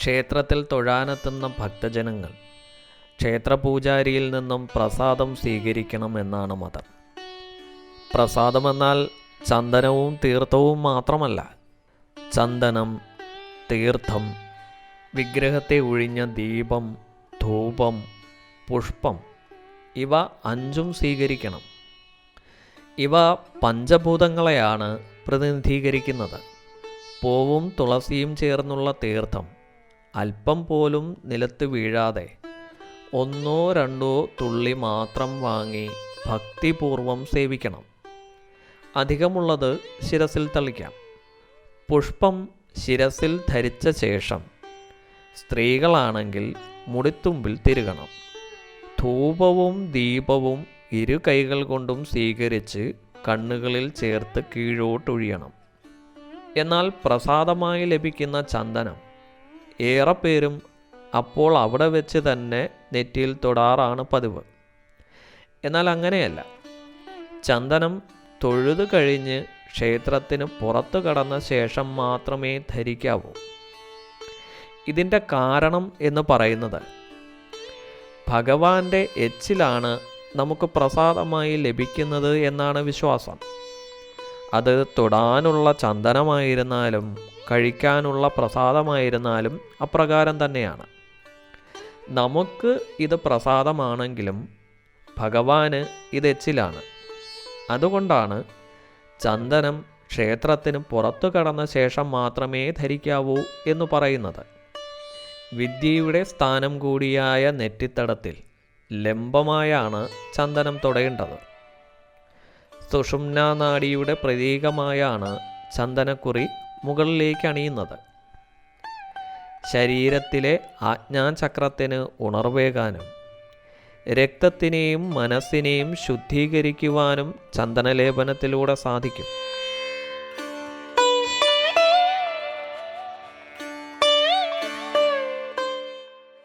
ക്ഷേത്രത്തിൽ തൊഴാനെത്തുന്ന ഭക്തജനങ്ങൾ ക്ഷേത്രപൂജാരിയിൽ നിന്നും പ്രസാദം സ്വീകരിക്കണം എന്നാണ് മതം. പ്രസാദമെന്നാൽ ചന്ദനവും തീർത്ഥവും മാത്രമല്ല ചന്ദനം തീർത്ഥം വിഗ്രഹത്തെ ഒഴിഞ്ഞ ദീപം ധൂപം പുഷ്പം ഇവ അഞ്ചും സ്വീകരിക്കണം. ഇവ പഞ്ചഭൂതങ്ങളെയാണ് പ്രതിനിധീകരിക്കുന്നത്. പൂവും തുളസിയും ചേർന്നുള്ള തീർത്ഥം അല്പം പോലും നിലത്ത് വീഴാതെ ഒന്നോ രണ്ടോ തുള്ളി മാത്രം വാങ്ങി ഭക്തിപൂർവം സേവിക്കണം. അധികമുള്ളത് ശിരസിൽ തളിക്കാം. പുഷ്പം ശിരസിൽ ധരിച്ച ശേഷം സ്ത്രീകളാണെങ്കിൽ മുടിത്തുമ്പിൽ തിരുകണം. ധൂപവും ദീപവും ഇരു കൈകൾ കൊണ്ടും സ്വീകരിച്ച് കണ്ണുകളിൽ ചേർത്ത് കീഴോട്ടൊഴിയണം. എന്നാൽ പ്രസാദമായി ലഭിക്കുന്ന ചന്ദനം ഏറെ പേരും അപ്പോൾ അവിടെ വെച്ച് തന്നെ നെറ്റിയിൽ തൊടാറാണ് പതിവ്. എന്നാൽ അങ്ങനെയല്ല. ചന്ദനം തൊഴുതു കഴിഞ്ഞ് ക്ഷേത്രത്തിന് പുറത്തു കടന്ന ശേഷം മാത്രമേ ധരിക്കാവൂ. ഇതിന്റെ കാരണം എന്ന് പറയുന്നത് ഭഗവാന്റെ എച്ചിലാണ് നമുക്ക് പ്രസാദമായി ലഭിക്കുന്നത് എന്നാണ് വിശ്വാസം. അത് തൊടാനുള്ള ചന്ദനമായിരുന്നാലും കഴിക്കാനുള്ള പ്രസാദമായിരുന്നാലും അപ്രകാരം തന്നെയാണ്. നമുക്ക് ഇത് പ്രസാദമാണെങ്കിലും ഭഗവാന് ഇത് എച്ചിലാണ്. അതുകൊണ്ടാണ് ചന്ദനം ക്ഷേത്രത്തിന് പുറത്തു കടന്ന ശേഷം മാത്രമേ ധരിക്കാവൂ എന്ന് പറയുന്നത്. വിദ്യയുടെ സ്ഥാനം കൂടിയായ നെറ്റിത്തടത്തിൽ ലംബമായാണ് ചന്ദനം തൊടേണ്ടത്. സുഷുമ്ന നാഡിയുടെ പ്രതീകമായാണ് ചന്ദനക്കുറി മുകളിലേക്ക് അണിയുന്നത്. ശരീരത്തിലെ ആജ്ഞാചക്രത്തിന് ഉണർവേകാനും രക്തത്തിനെയും മനസ്സിനെയും ശുദ്ധീകരിക്കുവാനും ചന്ദനലേപനത്തിലൂടെ സാധിക്കും.